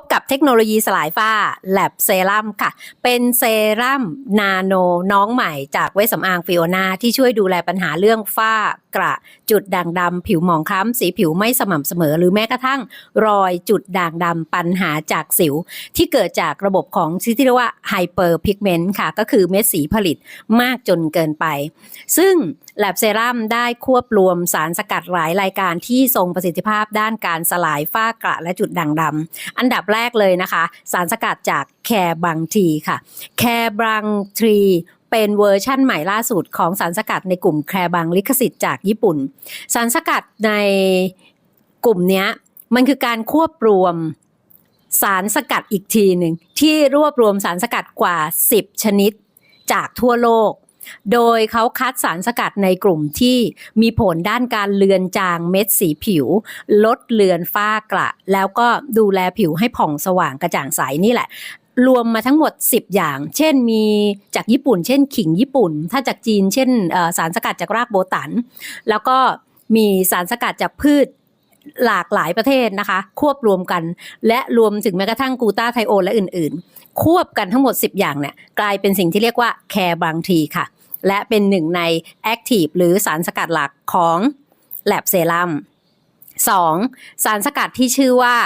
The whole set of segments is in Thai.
บกับเทคโนโลยีสลายฝ้าแลบเซรั่มค่ะ เป็นเซรั่มนาโนน้องใหม่จากเวสสำอางฟิโอนาที่ช่วยดูแลปัญหาเรื่องฝ้า กระ จุดด่างดำผิวหมองคล้ำสีผิวไม่สม่ำเสมอ หรือแม้กระทั่งรอยจุดด่างดำปัญหาจากสิว ที่เกิดจากระบบของที่เรียกว่าไฮเปอร์พิกเมนต์ค่ะ ก็คือเม็ดสีผลิตมากจนเกินไป ซึ่ง Lab Serum ได้ควบรวมสารสกัดหลายรายการที่ทรงประสิทธิภาพด้านการสลายฝ้ากระและจุดด่างดำอันดับแรกเลยนะคะ สารสกัดจากแคร์บังทีค่ะ แคร์บังทรี เป็นเวอร์ชั่นใหม่ล่าสุดของสารสกัดในกลุ่มแคร์บังลิขสิทธิ์จากญี่ปุ่น สารสกัดในกลุ่มนี้มันคือการควบรวมสารสกัดอีกทีหนึ่งที่รวบรวมสารสกัดกว่า 10 ชนิดจากทั่วโลก โดยเขาคัดสารสกัดในกลุ่มที่มีผลด้านการเลือนจางเม็ดสีผิว ลดเลือนฝ้ากระ แล้วก็ดูแลผิวให้ผ่องสว่างกระจ่างใสนี่แหละ รวมมาทั้งหมด 10 อย่าง เช่นมีจากญี่ปุ่น เช่น ขิงญี่ปุ่น ถ้าจากจีน เช่นสารสกัดจากรากโบตัน แล้วก็มีสารสกัดจากพืชหลากหลายประเทศนะคะ ควบรวมกัน และรวมถึงแม้กระทั่งกูตาไทโอนและอื่นๆ ควบกันทั้งหมด 10 อย่างเนี่ยกลายเป็นสิ่งที่เรียกว่าแคร์บางทีค่ะ และเป็นหนึ่งในแอคทีฟหรือสารสกัดหลักของแลบเซรั่ม 2. สารสกัดที่ชื่อว่า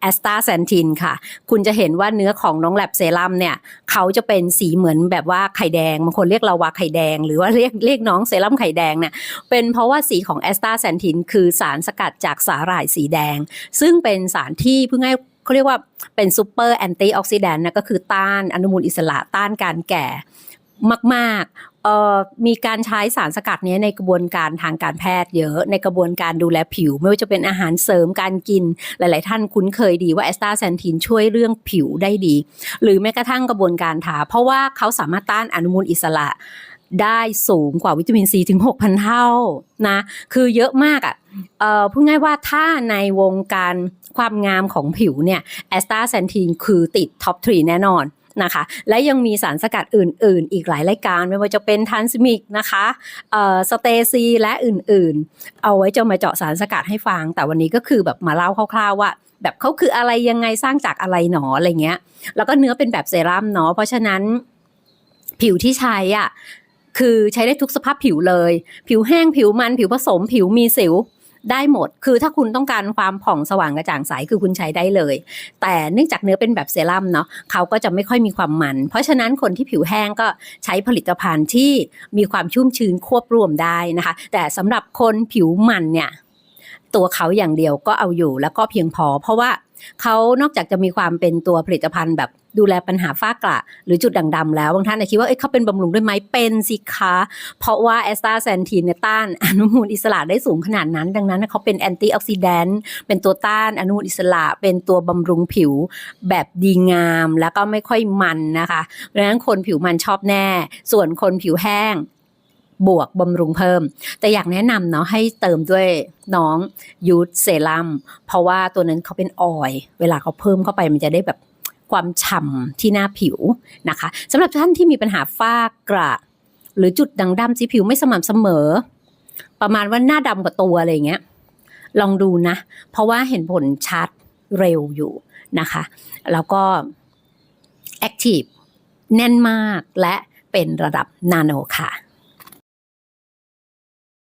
แอสตาแซนทินค่ะ คุณจะเห็นว่าเนื้อของน้องแลบเซรั่มเนี่ย เขาจะเป็นสีเหมือนแบบว่าไข่แดง บางคนเรียกเราว่าไข่แดง หรือว่าเรียกเรียกน้องเซรั่มไข่แดงเนี่ย เป็นเพราะว่าสีของแอสตาแซนทินคือสารสกัดจากสาหร่ายสีแดง ซึ่งเป็นสารที่เพิ่งให้เขาเรียกว่าเป็นซูเปอร์แอนตี้ออกซิแดนต์นะก็คือต้านอนุมูลอิสระต้านการแก่มาก ๆมีการใช้สารสกัดนี้ในกระบวนการทางการแพทย์เยอะ ในกระบวนการดูแลผิว ไม่ว่าจะเป็นอาหารเสริมการกิน หลาย ๆ ท่านคุ้นเคยดีว่าแอสตาแซนทินช่วยเรื่องผิวได้ดี หรือแม้กระทั่งกระบวนการทาเพราะว่าเขาสามารถต้านอนุมูลอิสระได้สูงกว่าวิตามินซีถึง 6,000 เท่านะคือเยอะมากอะ่ะเอ่อพูดง่ายว่าถ้าในวงการความงามของผิวเนี่ยแอสตาแซนทินคือติดท็อปทรีแน่นอน นะคะ และยังมีสารสกัดอื่น ๆ อีกหลายรายการไม่ว่าจะเป็นทันสมิกนะคะเอ่อสเตซีและอื่น ๆ เอาไว้จะมาเจาะสารสกัดให้ฟัง แต่วันนี้ก็คือแบบมาเล่าคร่าว ๆ ว่าแบบเขาคืออะไรยังไงสร้างจากอะไรหนออะไรเงี้ย แล้วก็เนื้อเป็นแบบเซรั่มเนาะเพราะฉะนั้นผิวที่ใช้อะคือใช้ได้ทุกสภาพผิวเลย ผิวแห้งผิวมันผิวผสมผิวมีสิว ได้หมด คือถ้าคุณต้องการความผ่องสว่างกระจ่างใสคือคุณใช้ได้เลย แต่เนื่องจากเนื้อเป็นแบบเซรั่มเนาะเขาก็จะไม่ค่อยมีความมัน เพราะฉะนั้นคนที่ผิวแห้งก็ใช้ผลิตภัณฑ์ที่มีความชุ่มชื้นควบรวมได้นะคะ แต่สำหรับคนผิวมันเนี่ยตัวเขาอย่างเดียวก็เอาอยู่แล้วก็เพียงพอ เพราะว่า เขานอกจากจะมีความเป็นตัวผลิตภัณฑ์แบบดูแลปัญหาฝ้ากระหรือจุดด่างดำแล้ว บางท่านอาจคิดว่าเอ้ยเขาเป็นบำรุงด้วยไหมเป็นสิคะเพราะว่าแอสตาแซนทีนเนี่ยต้านอนุมูลอิสระได้สูงขนาดนั้น ดังนั้นเขาเป็นแอนตี้ออกซิแดนต์เป็นตัวต้านอนุมูลอิสระ เป็นตัวบำรุงผิวแบบดีงามแล้วก็ไม่ค่อยมันนะคะ เพราะฉะนั้นคนผิวมันชอบแน่ ส่วนคนผิวแห้ง บวกบำรุงเพิ่ม แต่อยากแนะนำเนาะให้เติมด้วยน้องยูทเซรั่มเพราะว่าตัวนั้นเขาเป็นออยเวลาเขาเพิ่มเข้าไปมันจะได้แบบความฉ่ำที่หน้าผิวนะคะสำหรับท่านที่มีปัญหาฝ้ากระ หรือจุดด่างดำสีผิวไม่สม่ำเสมอ ประมาณว่าหน้าดำกว่าตัวอะไรเงี้ยลองดูนะ เพราะว่าเห็นผลชัดเร็วอยู่นะคะ แล้วก็แอคทีฟแน่นมากและเป็นระดับนาโนค่ะ